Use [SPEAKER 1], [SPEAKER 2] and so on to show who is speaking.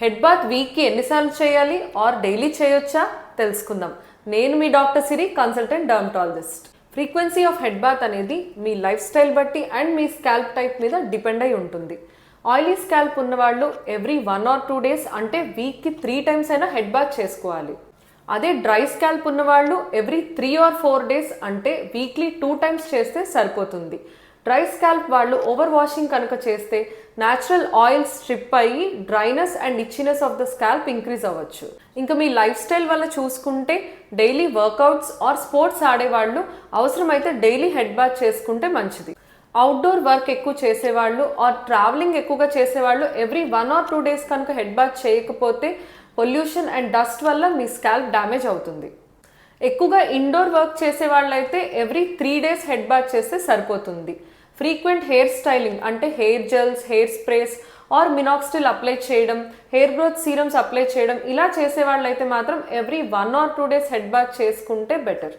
[SPEAKER 1] Head bath వీక్కి ఎన్నిసార్లు చేయాలి ఆర్ డైలీ చేయొచ్చా? తెలుసుకుందాం. నేను మీ doctor Siri consultant dermatologist. Frequency of head bath అనేది మీ లైఫ్ స్టైల్ బట్టి అండ్ మీ స్కాల్ప్ టైప్ మీద డిపెండ్ అయి ఉంటుంది. ఆయిలీ స్కాల్ప్ ఉన్నవాళ్ళు every one or two days అంటే వీక్కి త్రీ టైమ్స్ అయినా హెడ్ బాత్ చేసుకోవాలి. అదే డ్రై స్కాల్ప్ ఉన్నవాళ్ళు every three or four days అంటే వీక్లీ టూ టైమ్స్ చేస్తే సరిపోతుంది. డ్రై స్కాల్ప్ వాళ్ళు ఓవర్ వాషింగ్ కనుక చేస్తే న్యాచురల్ ఆయిల్ స్ట్రిప్ అయ్యి dryness and itchiness of the scalp increase అవ్వచ్చు. ఇంకా మీ లైఫ్ స్టైల్ వల్ల చూసుకుంటే డైలీ వర్కౌట్స్ ఆర్ స్పోర్ట్స్ ఆడేవాళ్ళు అవసరమైతే డైలీ హెడ్ బాత్ చేసుకుంటే మంచిది. అవుట్డోర్ వర్క్ ఎక్కువ చేసేవాళ్ళు ఆర్ ట్రావెలింగ్ ఎక్కువగా చేసేవాళ్ళు every one or two days కనుక హెడ్ బాత్ చేయకపోతే పొల్యూషన్ అండ్ డస్ట్ వల్ల మీ స్కాల్ప్ డ్యామేజ్ అవుతుంది. ఎక్కువగా ఇండోర్ వర్క్ చేసే వాళ్ళైతే every three days head bath చేస్తే సరిపోతుంది. ఫ్రీక్వెంట్ హెయిర్ స్టైలింగ్ అంటే hair gels hair sprays or minoxidil apply చేయడం హెయిర్ గ్రోత్ సీరమ్స్ అప్లై చేయడం ఇలా చేసే వాళ్ళైతే మాత్రం every one or two days head bath చేసుకుంటే బెటర్